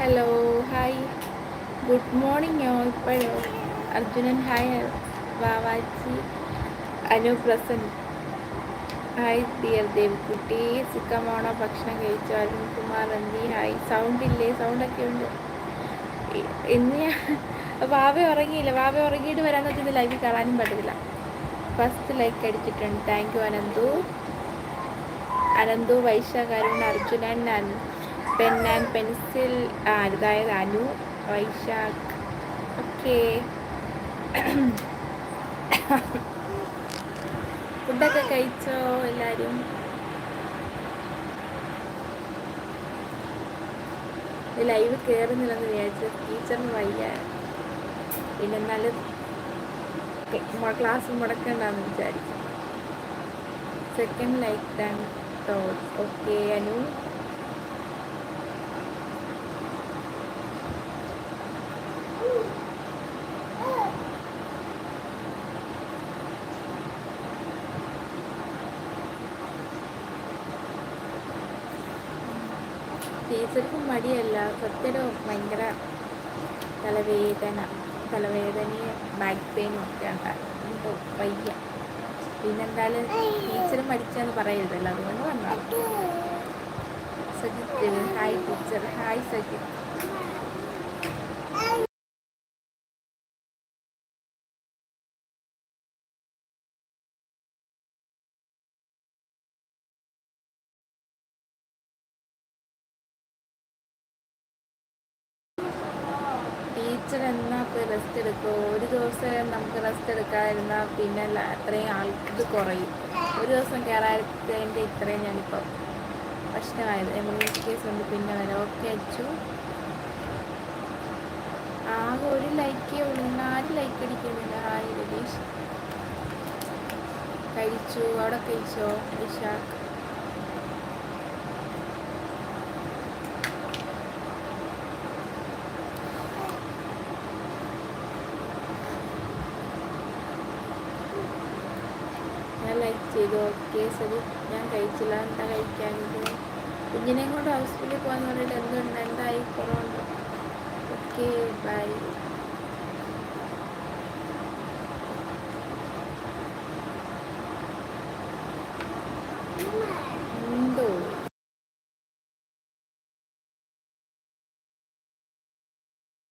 Hello hi good morning ഇപ്പോഴോ Arjunan hi Vavachi Anu Prasan hi dear Devikutty സുഖമാണോ ഭക്ഷണം കഴിച്ചു അരുൺ കുമാർ എന്തി ഹായ് സൗണ്ട് ഇല്ലേ? സൗണ്ടൊക്കെ ഉണ്ട്. ഇന്ന് വാവ ഉറങ്ങിയില്ല. വാവ ഉറങ്ങിയിട്ട് വരാൻ പറ്റുന്ന ലൈവിൽ കാണാനും പറ്റത്തില്ല. ഫസ്റ്റ് ലൈക്ക് അടിച്ചിട്ടുണ്ട്. Thank you Ananthu. Ananthu Vaishakh Arun Arjunan pen and pencil അതായത് അനു വൈശാഖ്. ഓക്കെ. ഫുഡൊക്കെ കഴിച്ചോ എല്ലാവരും ലൈവ് കയറുന്നില്ലെന്ന് വിചാരിച്ചു ടീച്ചറിന് വയ്യ. പിന്നെ എന്നാലും ക്ലാസ് മുടക്കണ്ടെന്ന് വിചാരിച്ചു. സെക്കൻഡ് ലൈക്ക് ഡാൻ തോട്ട്സ് ഓക്കെ അനു? ടീച്ചർക്കും മടിയല്ല. സത്യയുടെ ഭയങ്കര തലവേദന തലവേദനയും ബാക്ക് പെയിനും ഒക്കെ ഉണ്ടാകും വയ്യ. പിന്നെന്തായാലും ടീച്ചർ മടിച്ചെന്ന് പറയരുതല്ലോ. അതുകൊണ്ട് വന്നു Sajith hi teacher hi Sajith. Teacher എന്നാ പോയി റെസ്റ്റ് എടുക്കും? ഒരു ദിവസം നമുക്ക് റെസ്റ്റ് എടുക്കാതിരുന്നാൽ പിന്നെ അത്രയും ആൾ ഇത് കുറയും. ഒരു ദിവസം കയറാത്തതിന്റെ ഇത്രയും ഞാനിപ്പോൾ പ്രശ്നമായത്. എമർജൻസി കേസ് ഉണ്ട് പിന്നെ വരാം. ഓക്കെ അച്ചു. ആകെ ഒരു ലൈക്കേ ഉള്ളൂ. ലൈക്ക് അടിക്കുന്നില്ല. ഹായ് രതീഷ്. കഴിച്ചു. അവിടെ കഴിച്ചോ? വിശാഖ് ചെയ്തു. ഓക്കെ ശരി. ഞാൻ കഴിച്ചില്ല. എന്താ കഴിക്കാനിത് കുഞ്ഞിനെയും കൊണ്ട് ഹോസ്പിറ്റലിൽ പോകാന്ന് പറഞ്ഞിട്ട് എന്തുണ്ട്? എന്തായി? കുറവുണ്ട്? ഓക്കെ ബൈ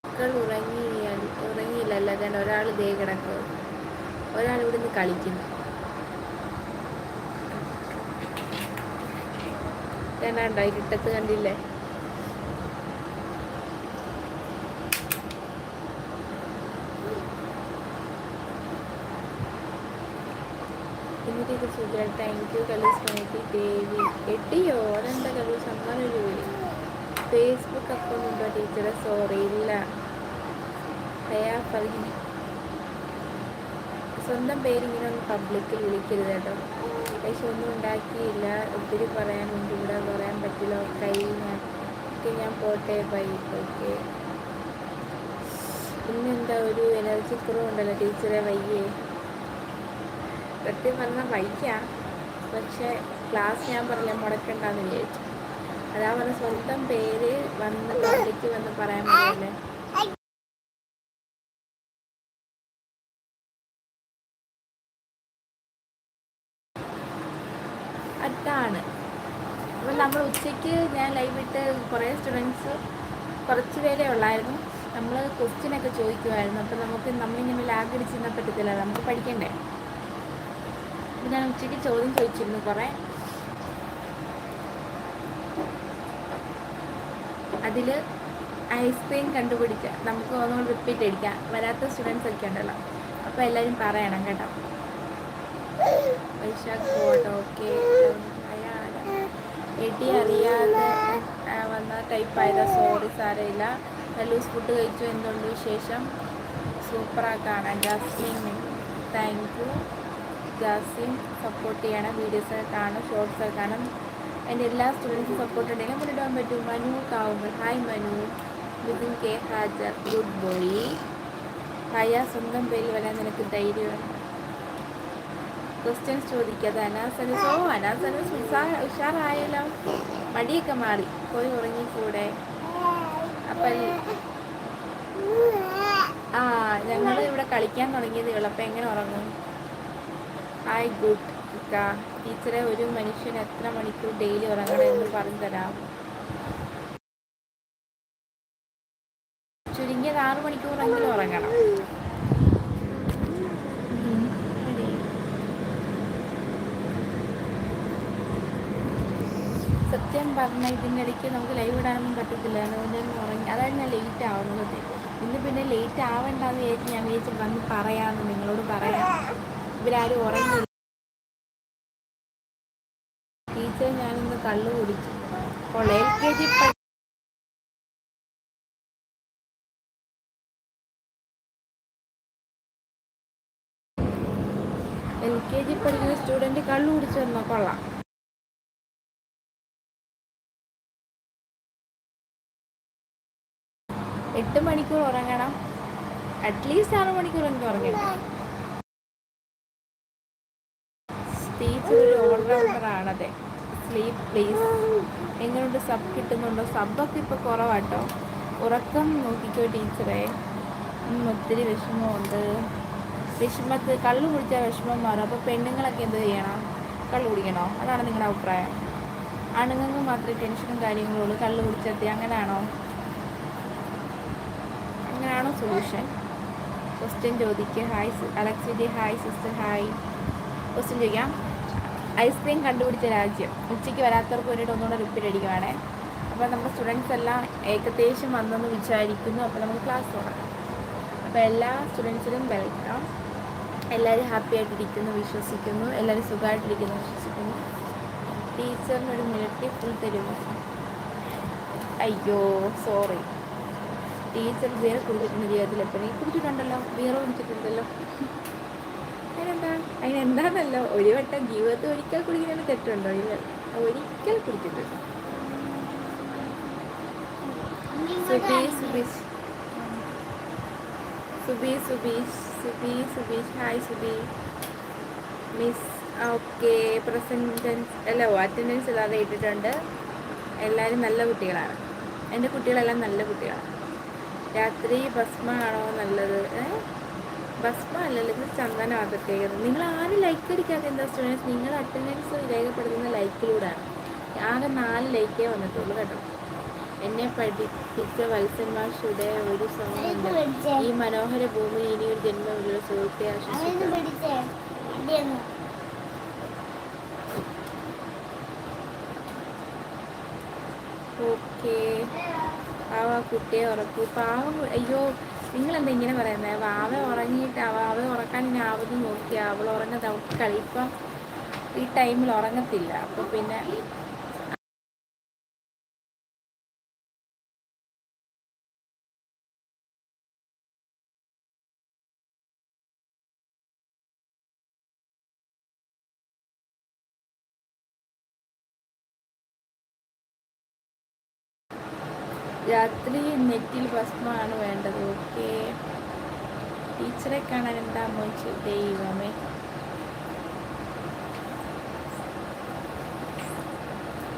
മക്കൾ ഉറങ്ങി ഉറങ്ങിയില്ലല്ലോ. ഞാൻ ഒരാൾ ദേ കിടക്കും ഒരാൾ ഇവിടുന്ന് കളിക്കുന്നു. ഞാനാണ്ടോ ഇരുട്ടത്ത് കണ്ടില്ലേ? എന്നിട്ട് സുജ താങ്ക് യു കലൂസ് പണിക്ക് ദേവി എട്ടിയോ അതെന്താ കലൂസ് അങ്ങനെ ഫേസ്ബുക്ക് അക്കൗണ്ട് ഉണ്ടോ ടീച്ചറെ സോറി ഇല്ല. സ്വന്തം പേരിങ്ങനെ ഒന്ന് പബ്ലിക്കിൽ വിളിക്കരുത് കേട്ടോ. പക്ഷെ ഒന്നും ഉണ്ടാക്കിയില്ല. ഒത്തിരി പറയാനുണ്ട്. ഇവിടെ പറയാൻ പറ്റില്ല. കൈ ഞാൻ ഒക്കെ ഞാൻ പോട്ടെ ബൈ. ഓക്കെ. പിന്നെന്താ? ഒരു എനർജി കുറവുണ്ടല്ലോ ടീച്ചറെ വയ്യേ. സത്യം പറഞ്ഞാൽ വയ്ക്കാം പക്ഷെ ക്ലാസ് ഞാൻ പറഞ്ഞ മുടക്കണ്ടെന്ന് വിചാരിച്ചു. അതാ പറഞ്ഞ സ്വന്തം പേര് വന്ന് വന്ന് പറയാൻ പറ്റില്ലേ. അതാണ്. അപ്പം നമ്മൾ ഉച്ചയ്ക്ക് ഞാൻ ലൈവ് ഇട്ട് കുറേ സ്റ്റുഡൻസ് കുറച്ച് പേരേ ഉള്ളായിരുന്നു. നമ്മൾ ക്വസ്റ്റ്യനൊക്കെ ചോദിക്കുമായിരുന്നു അപ്പം നമുക്ക് നമ്മളിങ്ങനെ ലാഗ് അടിച്ചിരുന്നാൽ പറ്റത്തില്ല. നമുക്ക് പഠിക്കണ്ടേ? അപ്പം ഞാൻ ഉച്ചയ്ക്ക് ചോദ്യം ചോദിച്ചിരുന്നു കുറേ. അതിൽ ഐസ്ക്രീം കണ്ടുപിടിക്കുക നമുക്ക് ഒന്നുകൂടി റിപ്പീറ്റ് അടിക്കാം. വരാത്ത സ്റ്റുഡൻസ് ഒക്കെ ഉണ്ടല്ലോ. അപ്പോൾ എല്ലാവരും പറയണം കേട്ടോ. വൈശാഖ് ഫോട്ടോ ഓക്കെ എടി അറിയാതെ വന്ന ടൈപ്പായതാ സോറി സാരമില്ല ലൂസ് ഫുഡ് കഴിച്ചു വിശേഷം? സൂപ്പറാ കാണാൻ. ജാസ്മിൻ താങ്ക് യു സപ്പോർട്ട് ചെയ്യണം വീഡിയോസ് കാണും ഷോർട്സ് കാണും. എന്റെ എല്ലാ സ്റ്റുഡൻസും സപ്പോർട്ട് ഉണ്ടെങ്കിൽ മുന്നിടാൻ പറ്റും. മനു കാവുമ്പോൾ ഹായ് മനു. വിതിൻ കെ ഹാജർ. ഗുഡ് ബോയ് ഹയ സ്വന്തം പേരിൽ വരാൻ നിനക്ക് ധൈര്യമാണ് ക്വസ്റ്റ്യൻസ് ചോദിക്കാതെ അനാസനസ് ഓ അനാസനസ് ഉഷാറായല്ലോ. മടിയൊക്കെ മാറി. പോയി ഉറങ്ങിക്കൂടെ അപ്പം ആ ഞങ്ങൾ ഇവിടെ കളിക്കാൻ തുടങ്ങിയതേ ഉള്ളൂ എങ്ങനെ ഉറങ്ങും? ഹായ് ഗുഡ് ടീച്ചറെ ഒരു മനുഷ്യൻ എത്ര മണിക്കൂർ ഡെയിലി ഉറങ്ങണം എന്ന് പറഞ്ഞു തരാം ചുരുങ്ങിയത് ആറ് മണിക്കൂറെങ്കിലും ഉറങ്ങണം പറഞ്ഞ ഇതിന്റെ ഇടയ്ക്ക് നമുക്ക് ലൈവ് ഇടാനൊന്നും പറ്റത്തില്ല. അതുകൊണ്ട് ഉറങ്ങി. അതാണ് ഞാൻ ലേറ്റ് ആവുന്നത് ഇന്ന് പിന്നെ ലേറ്റ് ആവണ്ടെന്ന് വിചാരിച്ച് ഞാൻ വിചാരിച്ചു വന്ന് പറയാമെന്ന് നിങ്ങളോട് പറയാം. ഇവരാരും ഉറങ്ങില്ല ടീച്ചർ ഞാനിന്ന് കള്ളു കുടിച്ചു. അപ്പോൾ L K G L K G പഠിക്കുന്ന സ്റ്റുഡന്റ് കള്ളു കുടിച്ചു വന്നാൽ കൊള്ളാം. മണിക്കൂർ ഉറങ്ങണം. അറ്റ്ലീസ്റ്റ് ആറ് മണിക്കൂർ എനിക്ക് ഉറങ്ങണം. സ്പീച്ച് ഒരു ഓൾറൗണ്ടർ ആണതെ. സ്ലീപ്പ് പ്ലീസ് എങ്ങനെയുണ്ട് സബ് കിട്ടുന്നുണ്ടോ? സബൊക്കെ ഇപ്പോൾ കുറവാട്ടോ. ഉറക്കം നോക്കിക്കോ ടീച്ചറെ. ഒത്തിരി വിഷമമുണ്ട്. വിഷമത്ത് കള്ളു കുടിച്ചാൽ വിഷമം മാറും. അപ്പോൾ പെണ്ണുങ്ങളൊക്കെ എന്ത് ചെയ്യണം? കള്ളു കുടിക്കണോ? അതാണ് നിങ്ങളുടെ അഭിപ്രായം. ആണുങ്ങൾക്ക് മാത്രമേ ടെൻഷനും കാര്യങ്ങളും ഉള്ളൂ. കള്ളു കുടിച്ചെത്തി അങ്ങനെയാണോ? അങ്ങനെയാണോ സൊല്യൂഷൻ ക്വസ്റ്റ്യൻ ചോദിക്കുക ഹായ് അലക്സിഡി ഹായ് സിസ്റ്റർ ഹായ് ക്വസ്റ്റ്യൻ ചോദിക്കാം. ഐസ്ക്രീം കണ്ടുപിടിച്ച രാജ്യം. ഉച്ചയ്ക്ക് വരാത്തവർക്ക് വേണ്ടിയിട്ട് ഒന്നുകൂടെ റിപ്പീറ്റ് അടിക്കുവാണേ. അപ്പോൾ നമ്മുടെ സ്റ്റുഡൻസ് എല്ലാം ഏകദേശം വന്നെന്ന് വിചാരിക്കുന്നു. അപ്പോൾ നമുക്ക് ക്ലാസ് തുടങ്ങാം. അപ്പോൾ എല്ലാ സ്റ്റുഡൻസിനും വെൽക്കം എല്ലാവരും ഹാപ്പി ആയിട്ടിരിക്കുന്നു വിശ്വസിക്കുന്നു. എല്ലാവരും സുഖമായിട്ടിരിക്കുന്നു വിശ്വസിക്കുന്നു. ടീച്ചറിനൊരു മിനിറ്റ് ഫുൾ തരുമോ അയ്യോ സോറി ടീച്ചർ വേറെ കുടിച്ചിട്ടുണ്ട് ജീവിതത്തിൽ എപ്പോഴും. കുടിച്ചിട്ടുണ്ടല്ലോ വേറെ കുടിച്ചിട്ടുണ്ടല്ലോ. അതിനെന്താ? അതിനെന്താണല്ലോ ഒരു വട്ടം ജീവിതത്തിൽ ഒരിക്കൽ കുടിക്കുന്നതിന് തെറ്റുണ്ടോ? ഇല്ല. ഒരിക്കൽ കുടിച്ചിട്ടുണ്ട് സുബി സുബീഷ് സുബി സുബീഷ് അല്ല അറ്റൻഡൻസ് ഇല്ലാതെ ഇട്ടിട്ടുണ്ട്. എല്ലാവരും നല്ല കുട്ടികളാണ്. എന്റെ കുട്ടികളെല്ലാം നല്ല കുട്ടികളാണ്. രാത്രി ഭസ്മാണോ നല്ലത്? ഭസ്മ അല്ലല്ലോ ഇത് ചന്ദനം അതൊക്കെ നിങ്ങൾ ആരും ലൈക്ക് അടിക്കാത്ത എന്താ സ്റ്റുഡൻസ് നിങ്ങൾ അറ്റൻഡൻസ് രേഖപ്പെടുത്തുന്ന ലൈക്കിലൂടെയാണ് ആകെ നാല് ലൈക്കേ വന്നിട്ടുള്ളൂ കേട്ടോ. എന്നെ പഠിപ്പിച്ച വത്സൻ ഒരു സമയം ഈ മനോഹര ഭൂമി ഇനി ഒരു ജന്മമുള്ള സുഹൃത്തെ ആശംസിക്കുന്നു ഓക്കെ പാവ കുട്ടിയെ ഉറക്കൂ. പാവം അയ്യോ നിങ്ങളെന്താ ഇങ്ങനെ പറയുന്നത് വാവ ഉറങ്ങിയിട്ട് വാവ ഉറക്കാൻ ഇനി ആവത് നോക്കി അവൾ ഉറങ്ങുന്നത് അവൾക്ക് കളിപ്പം ഈ ടൈമിൽ ഉറങ്ങത്തില്ല. അപ്പോൾ പിന്നെ നെറ്റിൽ ഭസ്മമാണ് വേണ്ടത്. ഓക്കെ. ടീച്ചറെ കാണാൻ എന്താ മോച്ച് ദൈവമേ.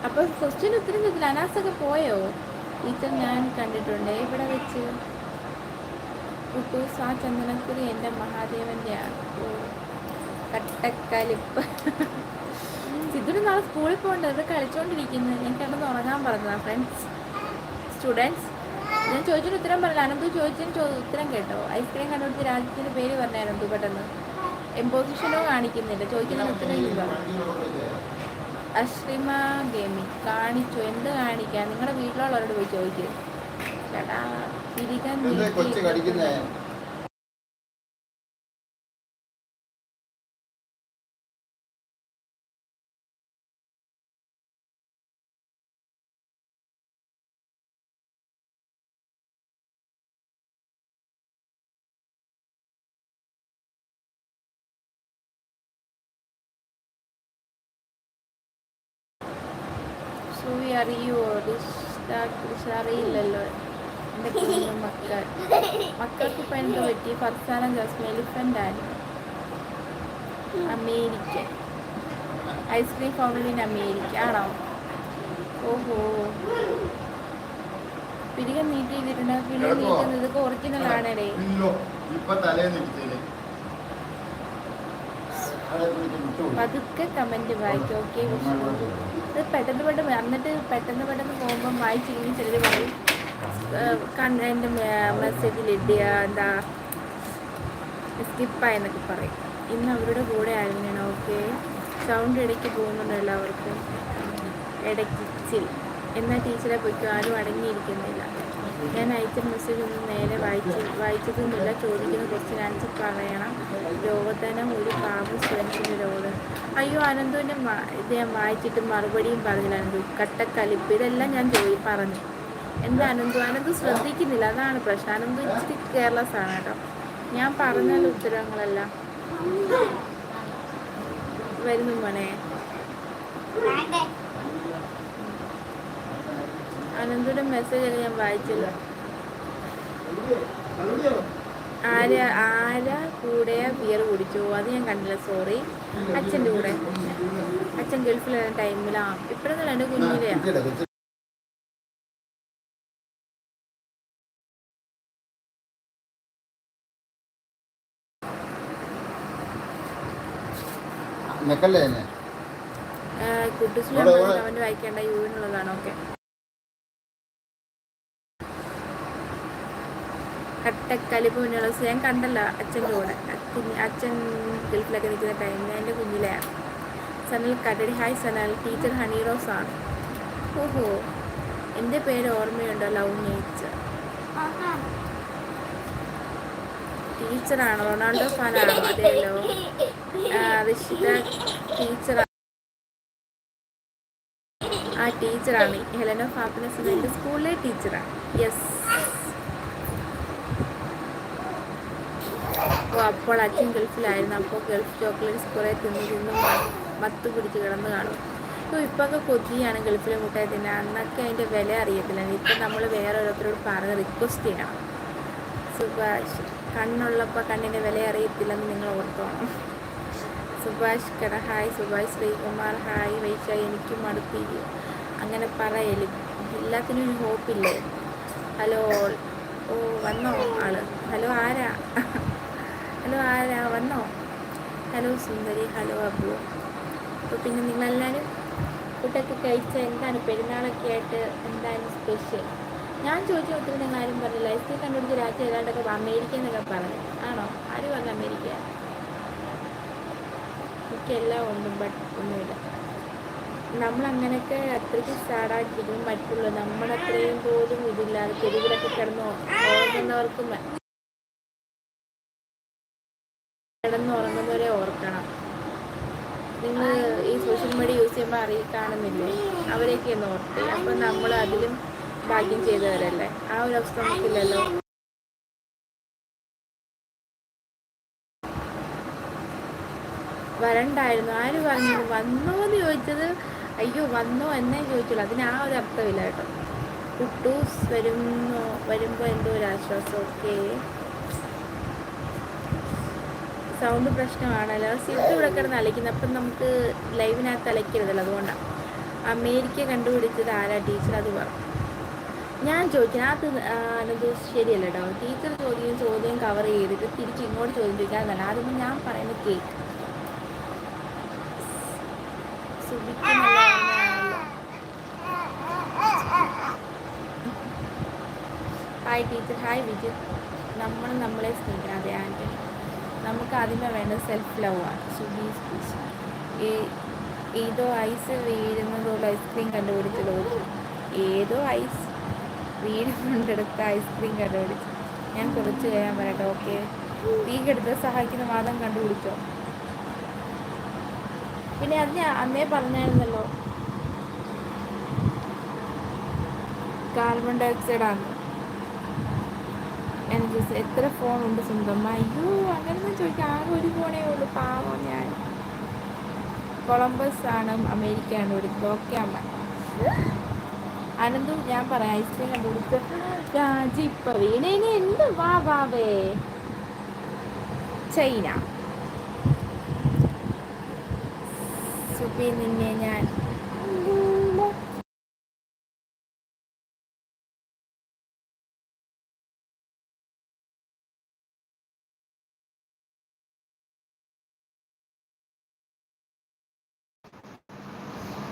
അപ്പോൾ ക്വസ്റ്റ്യൻ ഉത്തരം ചോദിച്ചില്ല. അനാസൊക്കെ പോയോ? ടീച്ചർ ഞാൻ കണ്ടിട്ടുണ്ട്. ഇവിടെ വെച്ച്? ആ ചന്ദനക്കുരി എന്റെ മഹാദേവന്റെ ആണ് കട്ടക്കലിപ്പ്. സിദ്ധുന് നാളെ സ്കൂളിൽ പോകേണ്ടത്. ഇത് കളിച്ചോണ്ടിരിക്കുന്നത് ഞാൻ കിടന്ന് ഉറങ്ങാൻ പറഞ്ഞതാ ഫ്രണ്ട്സ് സ്റ്റുഡൻസ് ഞാൻ ചോദിച്ചൊരു ഉത്തരം പറഞ്ഞില്ല. അനന്തു ചോദിച്ചതിന് ഉത്തരം കേട്ടോ. ഐസ്ക്രീം കണ്ടുപിടിച്ച രാജ്യത്തിന്റെ പേര് പറഞ്ഞ അനന്തു പെട്ടെന്ന്. എംപോസിഷനോ കാണിക്കുന്നില്ല. ചോദിക്കുന്ന ഉത്തരം ഇല്ല. അശ്രിമ ഗെയിമിംഗ് കാണിച്ചു. എന്ത് കാണിക്കാൻ? നിങ്ങളുടെ വീട്ടിലുള്ളവരോട് പോയി ചോദിക്കുക ചേട്ടാ തിരികാൻ എന്താ കൊച്ചു കടിക്കുന്നേ സൂവി അറിയുമോ കുറിച്ച് അറിയില്ലല്ലോ. എന്റെ കുഞ്ഞു മക്കൾ? മക്കൾക്ക് ഇപ്പം എന്ത് പറ്റി? ഫർസാന ജാസ്മി എലിഫന്റ് ആയിരുന്നു American. Ice cream fountain in America ആണോ? ഓഹോ. പിരികം നീട്ടി ചെയ്തിട്ടുണ്ട് പിന്നെ നീട്ടുന്നത് ഒറിജിനൽ ആണേ ഇപ്പൊ തലേന്ന് ഇരിച്ചില്ലേ പതുക്കെ കമന്റ് വായിക്കും ഓക്കെ അത് പെട്ടെന്ന് പെട്ടെന്ന് എന്നിട്ട് പെട്ടെന്ന് പെട്ടെന്ന് പോകുമ്പോൾ വായിച്ചില്ലെങ്കിൽ ചിലർ പറയും എന്റെ മെസ്സേജിൽ ഇടിയ എന്താ സ്കിപ്പായെന്നൊക്കെ പറയും. ഇന്ന് അവരുടെ കൂടെ ആയിരുന്നു ഓക്കെ. സൗണ്ട് ഇടയ്ക്ക് പോകുന്നുണ്ട് എല്ലാവർക്കും? ഇടയ്ക്ക് ചിൽ എന്നാൽ ടീച്ചറെ പൊയ്ക്കോ? ആരും അടങ്ങിയിരിക്കുന്നില്ല. ഞാൻ അയച്ച മെസ്സേജ് ഒന്നും നേരെ വായിച്ചു വായിച്ചതൊന്നുമില്ല. ചോദിക്കുന്ന കുറച്ച് ആൻസർ പറയണം. രോഗത്തനം ഒരു പാപം സ്റ്റുഡൻസിന്റെ രോഗം അയ്യോ അനന്തുവിന്റെ ഇത് ഞാൻ വായിച്ചിട്ട് മറുപടിയും പറഞ്ഞില്ല അനന്തു. കട്ടക്കലിപ്പ്. ഇതെല്ലാം ഞാൻ ചോദി പറഞ്ഞു. എന്താ അനന്തു? അനന്തു ശ്രദ്ധിക്കുന്നില്ല. അതാണ് പ്രശ്നം. അനന്തു ഇച്ചിരി കെയർലെസ് ആണ് കേട്ടോ. ഞാൻ പറഞ്ഞാൽ ഉത്തരങ്ങളെല്ലാം. വരുന്നു മോനെ. അനന്തുടെ മെസ്സേജ് അല്ല ഞാൻ വായിച്ചില്ല. ആര ആര കൂടെ ബിയർ കുടിച്ചു. അത് ഞാൻ കണ്ടില്ല സോറി അച്ഛന്റെ കൂടെ. അച്ഛൻ ഗൾഫിലുള്ള ടൈമിലാ ഇപ്പോഴൊന്നും എന്റെ കുഞ്ഞിലെയാ നെക്കല്ലേ തന്നെ കുട്ടിസ്ലാം അവന്റെ വായിക്കേണ്ട യൂറിനുള്ളതാണ് ഓക്കെ കട്ടക്കലിപ്പ് മുന്നുള്ള ഞാൻ കണ്ടല്ല അച്ഛന്റെ കൂടെ. കുഞ്ഞ് അച്ഛൻ ഗൾഫിലൊക്കെ നിൽക്കുന്ന ടൈമിൽ എന്റെ കുഞ്ഞിലെയാണ് Sanal കടടി hi Sanal. Teacher Honey Rose ആണ്. ഓഹോ. എന്റെ പേര് ഓർമ്മയുണ്ടോ? ലവ് നേച്ചർ ടീച്ചറാണോ റൊണാൾഡോ ഫാനാണോ? അതെയല്ലോ. റിഷിത ടീച്ചറാണ് ആ. ടീച്ചറാണ് ഹെലനോ ഫാപ്പിനസ് എന്റെ സ്കൂളിലെ ടീച്ചറാണ് യെസ് ഓ അപ്പോൾ അച്ഛൻ ഗൾഫിലായിരുന്നു. അപ്പോൾ ഗൾഫ് ചോക്ലേറ്റ്സ് കുറേ തിന്ന് തിന്ന് മത്ത് പിടിച്ച് കിടന്ന് കാണും. ഇപ്പോൾ ഇപ്പൊക്കെ കൊതിയാണ് ഗൾഫിലെ മുട്ടായി തിന്നാൻ. അന്നൊക്കെ അതിന്റെ വില അറിയത്തില്ല. ഇപ്പം നമ്മൾ വേറെ ഓരോരുത്തരോട് പറഞ്ഞ് റിക്വസ്റ്റ് ചെയ്യണം. സുഭാഷ് കണ്ണുള്ളപ്പോൾ കണ്ണിന്റെ വില അറിയത്തില്ലെന്ന് നിങ്ങൾ ഓർത്തോണം. സുഭാഷ് കട. ഹായ് സുഭാഷ്. ശ്രീകുമാർ ഹായ്. വൈശ എനിക്കും മടുത്തിരി അങ്ങനെ പറയൽ. എല്ലാത്തിനും ഹോപ്പില്ലേ ഹലോ ഓ വന്നോ ആൾ? ഹലോ ആരാ? ഹലോ ആരാ? വന്നോ? ഹലോ സുന്ദരി. ഹലോ അബു. അപ്പോൾ പിന്നെ നിങ്ങളെല്ലാവരും ഫുഡൊക്കെ കഴിച്ച എന്താണ് പെരുന്നാളൊക്കെ ആയിട്ട് എന്താണ് സ്പെഷ്യൽ ഞാൻ ചോദിച്ച ഒത്തിരി നിങ്ങൾ ആരും പറഞ്ഞില്ല. ഐസ് ക്രീം കണ്ടുപിടിച്ച രാജ്യം ഏതാണ്ടൊക്കെ അമേരിക്ക എന്നൊക്കെ പറഞ്ഞു. ആണോ? ആര് പറഞ്ഞു അമേരിക്ക? എനിക്കെല്ലാം ഒന്നും ബട്ട് ഒന്നുമില്ല. നമ്മൾ അങ്ങനെയൊക്കെ അത്രയ്ക്ക് സ്റ്റാർട്ടാക്കിയിരിക്കും മറ്റുള്ള നമ്മളത്രയും പോലും ഇതില്ലാതെ തെരുവിലൊക്കെ കിടന്ന് ഉറങ്ങുന്നവർക്കും അറിയി കാണുന്നില്ലേ അവരെയൊക്കെ ഒന്ന് അപ്പം നമ്മൾ അതിലും ഭാഗ്യം ചെയ്തവരല്ലേ? ആ ഒരു അവസ്ഥ നമുക്കില്ലല്ലോ വരണ്ടായിരുന്നു. ആര് പറഞ്ഞു? വന്നോ എന്ന് ചോദിച്ചത് അയ്യോ വന്നോ എന്നേ ചോദിച്ചുള്ളൂ. അതിന് ആ ഒരു അർത്ഥമില്ല കേട്ടോ. കുട്ടൂസ് വരുന്നോ വരുമ്പോൾ എന്തോ ഒരു ആശ്വാസം ഓക്കെ സൗണ്ട് പ്രശ്നമാണല്ലോ. സിറ്റ് ഇവിടെ കിടന്ന് അലയ്ക്കുന്നത് അപ്പം നമുക്ക് ലൈവിനകത്ത് അലയ്ക്കരുതല്ലോ. അതുകൊണ്ടാണ് അമേരിക്ക കണ്ടുപിടിച്ചത് ആരാ? ടീച്ചർ അത് പറഞ്ഞു ഞാൻ ചോദിക്കുന്നത് അത് അത് ശരിയല്ല കേട്ടോ ടീച്ചർ ചോദ്യം ചോദ്യം കവർ ചെയ്തിട്ട് തിരിച്ച് ഇങ്ങോട്ട് ചോദ്യം ചോദിക്കാന്നല്ല അതൊന്നും ഞാൻ പറയുന്ന cake. Hi teacher. Hi Vijith നമ്മൾ നമ്മളെ സ്നേഹിക്കണം. അതെ ആന്റണി നമുക്ക് ആദ്യമേ വേണ്ടത് സെൽഫ് ലവ് ആണ് സ്പീച്ച് ഏതോ ഐസ് വീഴുന്നതുള്ള ഐസ്ക്രീം കണ്ടുപിടിച്ചതോ ഏതോ ഐസ് വീടുകൊണ്ടെടുത്ത ഐസ്ക്രീം കണ്ടുപിടിച്ചു. ഞാൻ കുറച്ച് കഴിയാൻ പറയട്ടെ ഓക്കെ വീക്കെടുത്ത് കെടുത്ത് സഹായിക്കുന്ന വാദം കണ്ടുപിടിച്ചോ? പിന്നെ അത് ഞാൻ അന്നേ പറഞ്ഞായിരുന്നല്ലോ. കാർബൺ ഡയോക്സൈഡ് ഓക്സൈഡ് എനിക്ക് എത്ര ഫോൺ ഉണ്ട് സ്വന്തം അയ്യോ അങ്ങനെയൊന്നും ചോദിക്കാം ആകെ ഒരു ഫോണേ ഉള്ളൂ. പാവം ഞാൻ. കൊളംബസ് ആണ് അമേരിക്ക ഒരു ഓക്കെ അമ്മ അനന്തു ഞാൻ പറയാം ഐസ്ക്രീം കണ്ടുപിടിച്ച് രാജി ഇപ്പൊ വീണേനെ എന്ത്? വാ വാവേ ചൈന. സുബി നിന്നെ ഞാൻ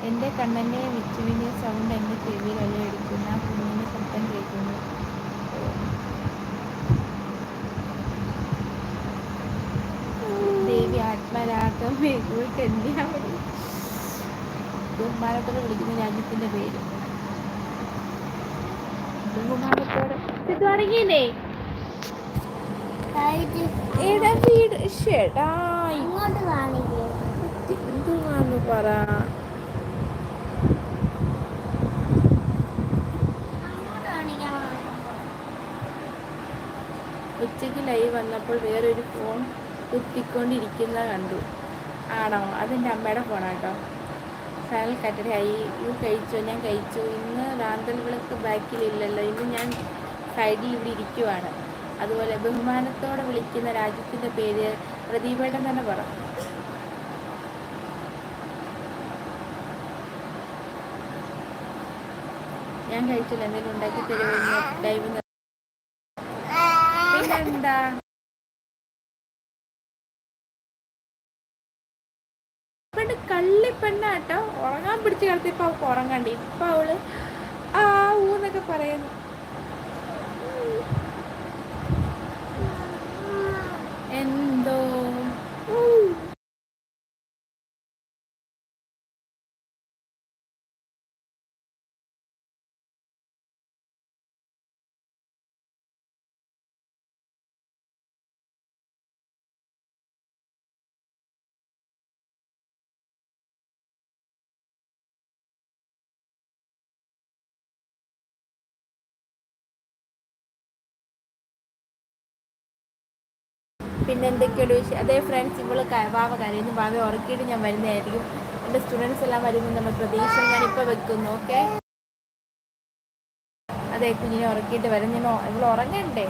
എന്റെ കണ്ണനെ വിച്ചുവിന്റെ സൗണ്ട് എന്റെ ചെവിയിൽ അലയടിക്കുന്ന കുഞ്ഞിന് ശബ്ദം കേൾക്കുന്നു. ദേവി ആത്മരാഗം കന്യാകുമാരി ബഹുമാനത്തോടെ വിളിക്കുന്ന രാജ്യത്തിന്റെ പേര്. ബഹുമാനത്തോടെ ഇത് തുടങ്ങിയില്ലേ ഏതാ വീട്. ഷേടാ ഇങ്ങോട്ട് കാണിക്കേ. എന്തുവാന്ന് പറ. ലൈവ് വന്നപ്പോൾ വേറൊരു ഫോൺ കുത്തിക്കൊണ്ടിരിക്കുന്ന കണ്ടു. ആണോ? അതെന്റെ അമ്മയുടെ ഫോണാട്ടോ ഫാനൽ ആയി ഇത് കഴിച്ചോ? ഞാൻ കഴിച്ചു. ഇന്ന് റാന്തൽ വിളക്ക് ബാക്കിലില്ലല്ലോ. ഇന്ന് ഞാൻ സൈഡിൽ ഇവിടെ ഇരിക്കുവാണ്. അതുപോലെ ബഹുമാനത്തോടെ വിളിക്കുന്ന രാജ്യത്തിന്റെ പേര് പ്രദീപേട്ടൻ തന്നെ പറ. ഞാൻ കഴിച്ചില്ല. എന്തെങ്കിലും ഉണ്ടാക്കി തരുമെന്ന് ലൈവ് പെണ്ണ് കള്ളിപ്പെണ്ണാട്ടോ ഉറങ്ങാൻ പിടിച്ച് കിടത്തിയപ്പോ അവൾക്ക് ഉറങ്ങണ്ട ഇപ്പൊ അവൾ ആ ഊന്നൊക്കെ പറയുന്നു. എന്തോ പിന്നെ എന്തൊക്കെയുണ്ട് വിഷയം അതേ ഫ്രണ്ട്സ് ഇവൾ ക- വാവ കരയുന്നു. വാവ ഉറക്കിയിട്ട് ഞാൻ വരുന്നതായിരിക്കും. എന്റെ സ്റ്റുഡൻസ് എല്ലാം വരുമെന്നുള്ള പ്രതീക്ഷ ഞാനിപ്പോൾ വെക്കുന്നു. ഓക്കെ അതെ കുഞ്ഞിനെ ഉറക്കിയിട്ട് വരും ഞാൻ ഇവൾ ഉറങ്ങണ്ടേ?